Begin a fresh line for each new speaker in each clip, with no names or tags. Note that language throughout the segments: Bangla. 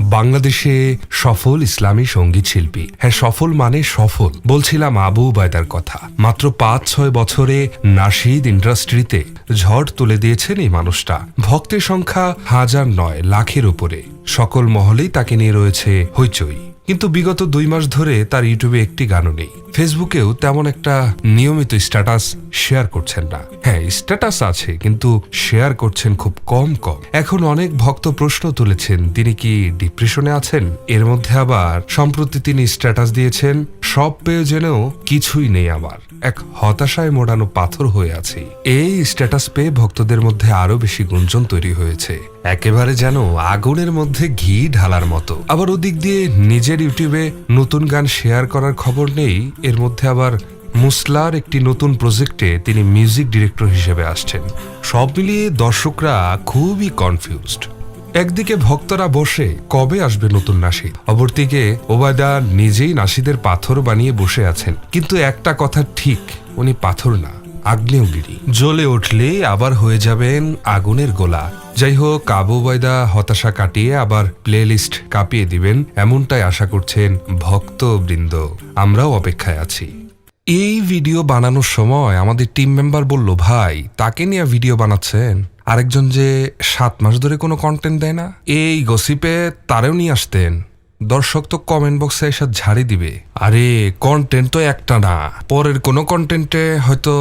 বাংলাদেশে সফল ইসলামী সংগীত শিল্পী। হ্যাঁ সফল মানে সফল। বলছিলাম আবু বায়দার কথা। মাত্র পাঁচ, ছয় বছরে নাশিদ ইন্ডাস্ট্রিতে ঝড় তুলে দিয়েছেন এই মানুষটা। ভক্তের সংখ্যা হাজার নয়, লাখের উপরে। সকল মহলেই তাকে নিয়ে রয়েছে হইচই। কিন্তু বিগত দুই মাস ধরে তার ইউটিউবে একটি গানও নেই। ফেসবুকেও তেমন একটা নিয়মিত স্ট্যাটাস শেয়ার করছেন না। হ্যাঁ স্ট্যাটাস আছে, কিন্তু শেয়ার করছেন খুব কম কম। এখন অনেক ভক্ত প্রশ্ন তুলেছেন, তিনি কি ডিপ্রেশনে আছেন? এর মধ্যে আবার, সম্প্রতি তিনি স্ট্যাটাস দিয়েছেন সব পেয়ে জেনেও কিছুই নেই আমার। এক হতাশায় মোড়ানো পাথর হয়ে আছে। এই স্ট্যাটাস পেয়ে ভক্তদের মধ্যে আরও বেশি গুঞ্জন তৈরি হয়েছে। একেবারে যেন আগুনের মধ্যে ঘি ঢালার মতো। আবার ওদিক দিয়ে নিজের ইউটিউবে নতুন গান শেয়ার করার খবর নেই। এর মধ্যে আবার মুসলার একটি নতুন প্রজেক্টে তিনি মিউজিক ডিরেক্টর হিসেবে আসছেন। সব মিলিয়ে দর্শকরা খুবই কনফিউজড একদিকে ভক্তরা বসে কবে আসবে নতুন নাসিদ? অপরদিকে ওবায়দা নিজেই নাসিদের পাথর বানিয়ে বসে আছেন। কিন্তু একটা কথা ঠিক, উনি পাথর না, আগ্নেয়গিরি। জ্বলে উঠলে আবার হয়ে যাবেন আগুনের গোলা। যাই হোক আবু বয়দা হতাশা কাটিয়ে আবার প্লে লিস্ট কাঁপিয়ে দিবেন, এমনটাই আশা করছেন ভক্তবৃন্দ। আমরাও অপেক্ষায় আছি। এই ভিডিও বানানোর সময় আমাদের টিম মেম্বার বলল, ভাই, তাকে নিয়ে ভিডিও বানাচ্ছেন? আরেকজন যে সাত মাস ধরে কোনো কন্টেন্ট দেয় না, এই গসিপে তারেও নিয়ে আসতেন। দর্শক তো কমেন্ট বক্সে এসে ঝাড়ি দিবে। আরে কন্টেন্ট তো একটা না। পরের কোনো কন্টেন্টে হয়তো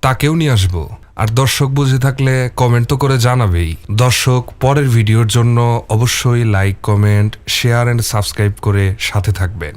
তাকেও নিয়ে আসব। আর দর্শক বুঝে থাকলে কমেন্ট তো করে জানাবেই। দর্শক, পরের ভিডিওর জন্য অবশ্যই like comment share and subscribe করে সাথে থাকবেন।